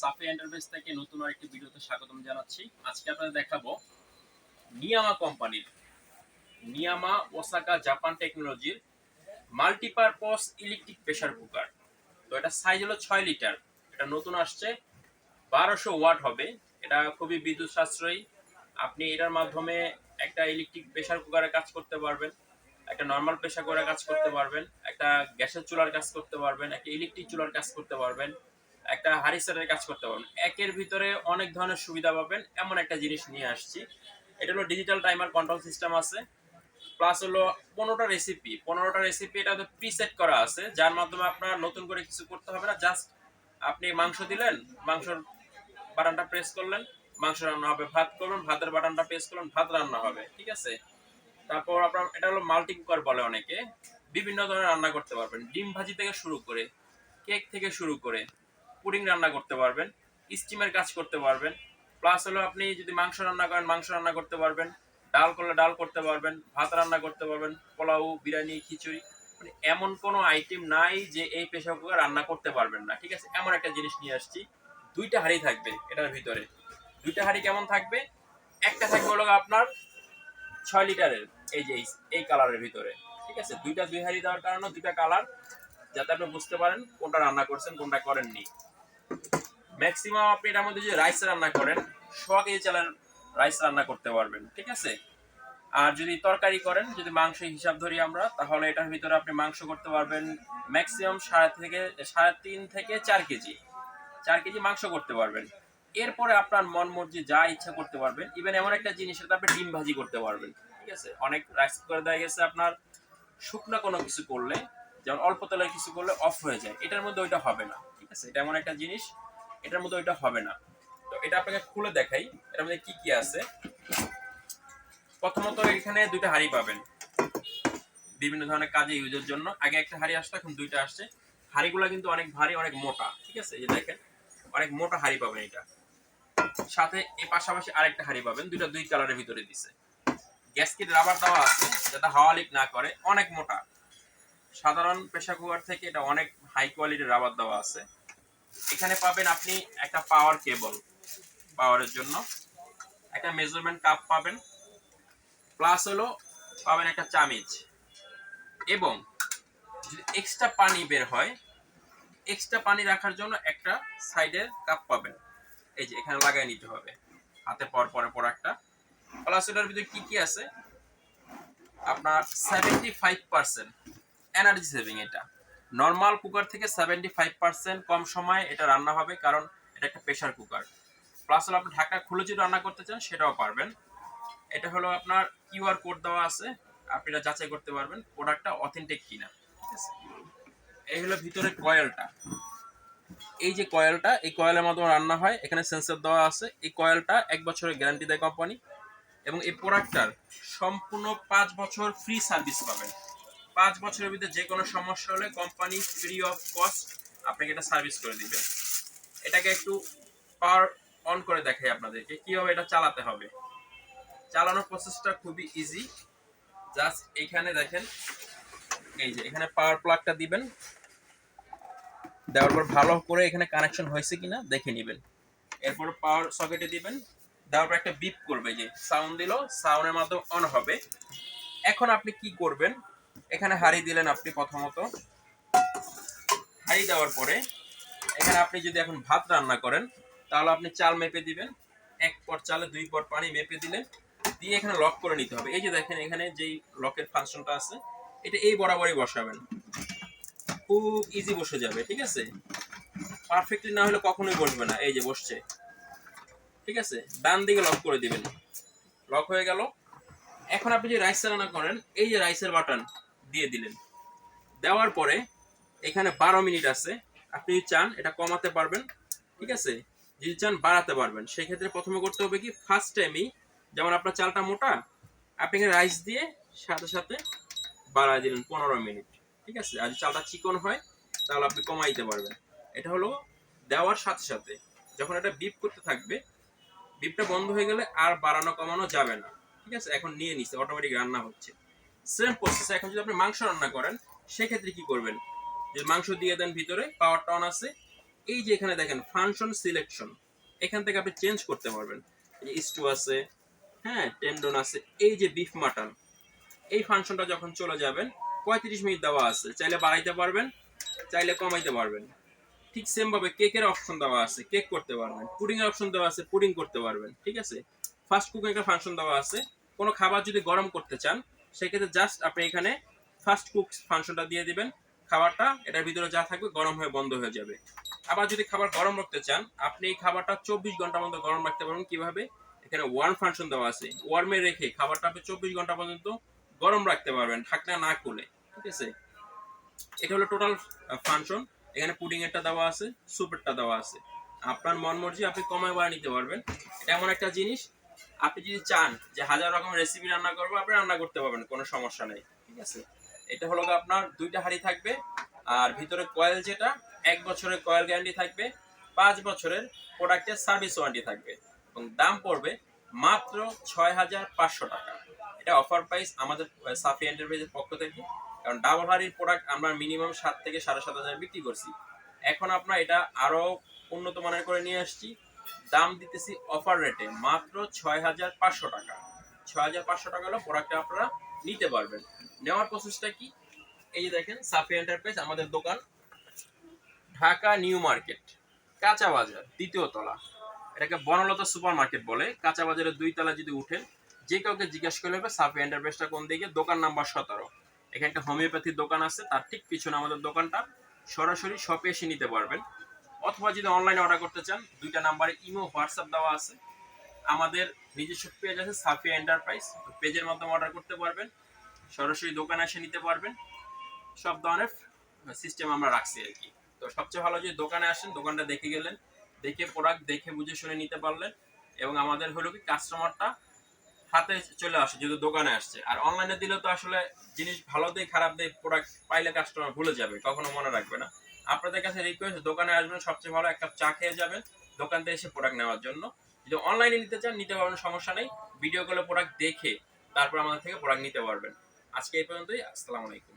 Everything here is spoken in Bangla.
সাফি এন্টারপ্রাইজ থেকে নতুন আরেকটি ভিডিওতে স্বাগতম জানাচ্ছি। আজকে আপনাদের দেখাবো নিয়ামা কোম্পানির নিয়ামা ওসাকা জাপান টেকনোলজির মাল্টিপারপজ ইলেকট্রিক কুকার। তো এটা সাইজ হলো ছয় লিটার। এটা নতুন আসছে, বারোশো ওয়াট হবে। এটা খুবই বিদ্যুৎ সাশ্রয়ী। আপনি এটার মাধ্যমে একটা ইলেকট্রিক প্রেসার কুকারে কাজ করতে পারবেন, একটা নর্মাল প্রেসার কুকারে কাজ করতে পারবেন, একটা গ্যাসের চুলার কাজ করতে পারবেন, একটা ইলেকট্রিক চুলার কাজ করতে পারবেন। একটা হারি হারিসারের কাজ করতে পারবেন। একের ভিতরে অনেক ধরনের সুবিধা পাবেন, এমন একটা জিনিস নিয়ে আসছি। এটা হলো ডিজিটাল টাইমার কন্ট্রোল সিস্টেম আছে। প্লাস হলো পনেরোটা রেসিপি পনেরোটা রেসিপি এটা তো প্রিসেট করা আছে, যার মাধ্যমে আপনার নতুন করে কিছু করতে হবে না জাস্ট আপনি মাংস দিলেন, মাংসর বাটনটা প্রেস করলেন, মাংস রান্না হবে, ভাত করবেন, ভাতের বাটনটা প্রেস করলেন, ভাত রান্না হবে, ঠিক আছে? তারপর আপনার, এটা হলো মাল্টি কুকার বলে অনেকে। বিভিন্ন ধরনের রান্না করতে পারবেন। ডিম ভাজি থেকে শুরু করে কেক থেকে শুরু করে পুডিং রান্না করতে পারবেন স্টিমের কাজ করতে পারবেন প্লাস হলো আপনি যদি মাংস রান্না করেন, মাংস রান্না করতে পারবেন, ডাল করলে ডাল করতে পারবেন, ভাত রান্না করতে পারবেন, পোলাও, বিরিয়ানি, খিচুড়ি মানে এমন কোনো আইটেম নাই যে এই প্রেসার কুকার রান্না করতে পারবেন না, ঠিক আছে? এমন একটা জিনিস নিয়ে আসছি, দুইটা হাঁড়ি থাকবে এটার ভিতরে। দুইটা হাঁড়ি কেমন থাকবে? একটা থাকবে হলো আপনার ছয় লিটারের, এই যে এই কালারের ভিতরে, ঠিক আছে? দুইটা দুই হাঁড়ি দেওয়ার কারণে দুইটা কালার যাতে আপনি বুঝতে পারেন কোনটা রান্না করছেন, কোনটা করেননি। ম্যাক্সিমাম আপনি এটার মধ্যে যদি রাইস রান্না করেন সোয়া কেজি চালের রাইস রান্না করতে পারবেন, ঠিক আছে? আর যদি তরকারি করেন, যদি মাংস হিসাব ধরি আমরা, তাহলে এটার ভিতরে আপনি মাংস করতে পারবেন ম্যাক্সিমাম সাড়ে থেকে, সাড়ে তিন থেকে চার কেজি। চার কেজি মাংস করতে পারবেন। এরপরে আপনার মন মর্জি যা ইচ্ছা করতে পারবেন। ইভেন এমন একটা জিনিস, সেটা আপনি ডিম ভাজি করতে পারবেন, ঠিক আছে? অনেক রাইস করে দেওয়া গেছে আপনার শুকনো কোনো কিছু করলে, যেমন অল্প তেলের কিছু করলে অফ হয়ে যায়। এটার মধ্যে ওইটা হবে না। আছে, এটা এমন একটা জিনিস, এটার মধ্যে ওইটা হবে না। তো এটা আপনাকে খুলে দেখাই, এটার মধ্যে কি কি আছে। প্রথমত এখানে দুইটা হাঁড়ি পাবেন, বিভিন্ন ধরনের কাজে ইউজের জন্য। আগে একটা হাঁড়ি আসতো, এখন দুইটা আসছে। হাঁড়িগুলো কিন্তু অনেক ভারী, অনেক মোটা, ঠিক আছে? এই দেখেন, অনেক মোটা হাঁড়ি পাবেন এটা। সাথে এর পাশাপাশি আরেকটা হাঁড়ি পাবেন, দুইটা দুই কালারের ভিতরে দিছে। গ্যাসকিট রাবার দেওয়া আছে, যাতে হাওয়া লিক না করে, অনেক মোটা। সাধারণ প্রেসার কুকার থেকে এটা অনেক হাই কোয়ালিটির রাবার দেওয়া আছে। এখানে পাবেন আপনি একটা পাওয়ার কেবল পাওয়ারের জন্য। একটা মেজারমেন্ট কাপ পাবেন প্লাস হলো পাবেন একটা চামিচ। এবং যদি এক্সট্রা পানি বের হয় এক্সট্রা পানি রাখার জন্য একটা সাইডের কাপ পাবেন। এই যে, এখানে লাগাই নিতে হবে। হাতে পর পরে পর একটা প্লাস এটার ভিতরে কি কি আছে? আপনার seventy five percent energy saving এটা। নর্মাল কুকার থেকে সেভেন্টি ফাইভ পার্সেন্ট কম সময়ে এটা রান্না হবে, কারণ এটা একটা প্রেশার কুকার প্লাস হলো আপনি ঢাকা খুলে যদি রান্না করতে চান, সেটাও পারবেন। এটা হলো আপনার কিউআর কোড দেওয়া আছে, আপনি এটা যাচাই করতে পারবেন প্রোডাক্টটা অথেন্টিক কিনা। এই হলো ভিতরে কয়েলটা এই যে কয়েলটা এই কয়েলের মাধ্যমে রান্না হয়, এখানে সেন্সর দেওয়া আছে। এই কয়েলটা এক বছরের গ্যারান্টি দেয় কোম্পানি এবং এই প্রোডাক্টটার সম্পূর্ণ পাঁচ বছর ফ্রি সার্ভিস পাবেন। পাঁচ বছরের ভিতরে যে কোনো সমস্যা হলে কোম্পানি ফ্রি অফ কস্ট আপনাকে এটা সার্ভিস করে দিবে। এটাকে একটু পাওয়ার অন করে দেখাই আপনাদেরকে, কীভাবে এটা চালাতে হবে। চালানোর প্রসেসটা খুবই ইজি জাস্ট এইখানে দেখেন, এই যে এখানে পাওয়ার প্লাগটা দিবেন। দেওয়ার পর ভালো করে এখানে কানেকশন হয়েছে কিনা দেখে নেবেন। এরপর পাওয়ার সকেটে দিবেন। দেওয়ার পর একটা বিপ করবে যে সাউন্ড দিল সাউন্ডের মাধ্যমে অন হবে। এখন আপনি কি করবেন? এখানে হাড়ি দিলেন আপনি প্রথমত। হাড়ি দেওয়ার পরে এখানে আপনি যদি এখন ভাত রান্না করেন, তাহলে আপনি চাল মেপে দিবেন, এক পট চালে দুই পট পানি মেপে দিলেন, দিয়ে এখানে লক করে নিতে হবে। এই যে দেখেন এখানে যেই লকের ফাংশনটা আছে, এটা এই বরাবরই বসাবেন। খুব ইজি বসে যাবে, ঠিক আছে? পারফেক্টলি না হলে কখনোই বসবে না। এই যে বসছে। ঠিক আছে? ডান দিকে লক করে দিবেন। লক হয়ে গেল। এখন আপনি যে রাইস রান্না করেন, এই যে রাইসের বাটন দিয়ে দিলেন। দেওয়ার পরে এখানে বারো মিনিট আছে। আপনি চান এটা কমাতে পারবেন, ঠিক আছে? যদি চান বাড়াতে পারবেন। সেই ক্ষেত্রে প্রথমে করতে হবে কি ফার্স্ট টাইমই যেমন আপনার চালটা মোটা, আপনি রাইস দিয়ে সাথে সাথে বাড়ায় দিলেন পনেরো মিনিট, ঠিক আছে? আর চালটা চিকন হয়, তাহলে আপনি কমাইতে পারবেন। এটা হলো দেওয়ার সাথে সাথে। যখন এটা বিপ করতে থাকবে বিপটা বন্ধ হয়ে গেলে আর বাড়ানো কমানো যাবে না, ঠিক আছে? এখন নিয়ে নিচ্ছে অটোমেটিক রান্না হচ্ছে। সেম প্রসেস এখন যদি আপনি মাংস রান্না করেন, সেক্ষেত্রে কি করবেন? যদি মাংস দিয়ে দেন ভিতরে পাওয়ার অন আছে। এই যে এখানে দেখেন ফাংশন সিলেকশন এখান থেকে আপনি চেঞ্জ করতে পারবেন। স্টু আছে হ্যাঁ টেন্ডন আছে, এই যে বিফ মাটন এই ফাংশনটা যখন চলে যাবেন, পঁয়ত্রিশ মিনিট দেওয়া আছে। চাইলে বাড়াইতে পারবেন, চাইলে কমাইতে পারবেন। ঠিক সেম ভাবে কেকের অপশন দেওয়া আছে কেক করতে পারবেন। পুডিং এর অপশন দেওয়া আছে পুডিং করতে পারবেন। ঠিক আছে? ফাস্ট কুকিং এর ফাংশন দেওয়া আছে। কোনো খাবার যদি গরম করতে চান সেক্ষেত্রে জাস্ট আপনি এখানে ফাস্ট কুক ফাংশনটা দিয়ে দিবেন। খাবারটা, এটার ভিতরে যা থাকবে গরম হয়ে বন্ধ হয়ে যাবে। আবার যদি খাবার গরম রাখতে চান, আপনি এই খাবারটা চব্বিশ ঘণ্টার মধ্যে গরম রাখতে পারবেন। কীভাবে? এখানে ওয়ার্ম ফাংশন দেওয়া আছে। ওয়ার্মে রেখে খাবারটা আপনি চব্বিশ ঘণ্টা পর্যন্ত গরম রাখতে পারবেন, ঢাকনা না খুলে। ঠিক আছে? এটা হলো টোটাল ফাংশন এখানে পুডিং এরটা দেওয়া আছে স্যুপেরটা দেওয়া আছে। আপনার মন মর্জি, আপনি কমায় বাড়া নিতে পারবেন। এমন একটা জিনিস আপনি যদি চান যে হাজার রকম রেসিপি রান্না করব, আপনি রান্না করতে পারবেন, কোনো সমস্যা নেই, ঠিক আছে? এটা হলো আপনার দুইটা হাঁড়ি থাকবে, আর ভিতরে কয়েল যেটা, এক বছরের কয়েল গ্যারান্টি থাকবে, পাঁচ বছরের প্রোডাক্টের সার্ভিস ওয়ারেন্টি থাকবে, এবং দাম পড়বে মাত্র ছয় হাজার পাঁচশো টাকা। এটা অফার প্রাইস আমাদের সাফি এন্টারপ্রাইজের পক্ষ থেকে, কারণ ডাবল হাড়ির প্রোডাক্ট আমরা মিনিমাম সাত থেকে সাড়ে সাত হাজার বিক্রি করছি। এখন আপনার এটা আরও উন্নত মানের করে নিয়ে আসছি দাম দিতেছি অফার রেটে মাত্র ছয় হাজার পাঁচশো টাকা। ছয় হাজার পাঁচশো টাকা হলো প্রোডাক্টটা আপনারা নিতে পারবেন। নেওয়ার প্রসেসটা কি? এই যে দেখেন সাফি এন্টারপ্রাইজ আমাদের দোকান। ঢাকা নিউ মার্কেট, কাঁচা বাজার, দ্বিতীয় তলা। এটাকে বনলতা সুপার মার্কেট বলে। কাঁচা বাজারের দুই তলা যদি উঠেন, যে কাউকে জিজ্ঞাসা করলে হবে সাফি এন্টারপ্রাইজটা কোন দিকে? দোকান নাম্বার সতেরো। এখানে একটা হোমিওপ্যাথির দোকান আছে, তার ঠিক পিছনে আমাদের দোকানটা। সরাসরি শপে এসে নিতে পারবেন। অথবা যদি অনলাইনে অর্ডার করতে চান, দুইটা নাম্বারে ইমো হোয়াটসঅ্যাপ দেওয়া আছে। আমাদের নিজস্ব পেজ আছে সাফিয়া এন্টারপ্রাইজ পেজের মাধ্যমে অর্ডার করতে পারবেন। সরাসরি দোকানে এসে নিতে পারবেন। সব ধরনের সিস্টেম আমরা রাখছি আর কি। তো সবচেয়ে ভালো যে দোকানে আসেন, দোকানটা দেখে গেলেন। দেখে প্রোডাক্ট দেখে বুঝে শুনে নিতে পারলেন। এবং আমাদের হলো কি কাস্টমারটা হাতে চলে আসে, যেহেতু দোকানে আসছে। আর অনলাইনে দিলে তো আসলে জিনিস ভালো দেয়, খারাপ দেয় প্রোডাক্ট পাইলে কাস্টমার ভুলে যাবে, কখনো মনে রাখবে না। আপনাদের কাছে রিকোয়েস্ট দোকানে আসবেন, সবচেয়ে ভালো এক কাপ চা খেয়ে যাবেন, দোকান থেকে এসে প্রোডাক্ট নেওয়ার জন্য। যদি অনলাইনে নিতে চান, নিতে পারবেন, সমস্যা নেই। ভিডিও কলে প্রোডাক্ট দেখে তারপর আমাদের থেকে প্রোডাক্ট নিতে পারবেন। আজকে এই পর্যন্তই, আসসালামু আলাইকুম।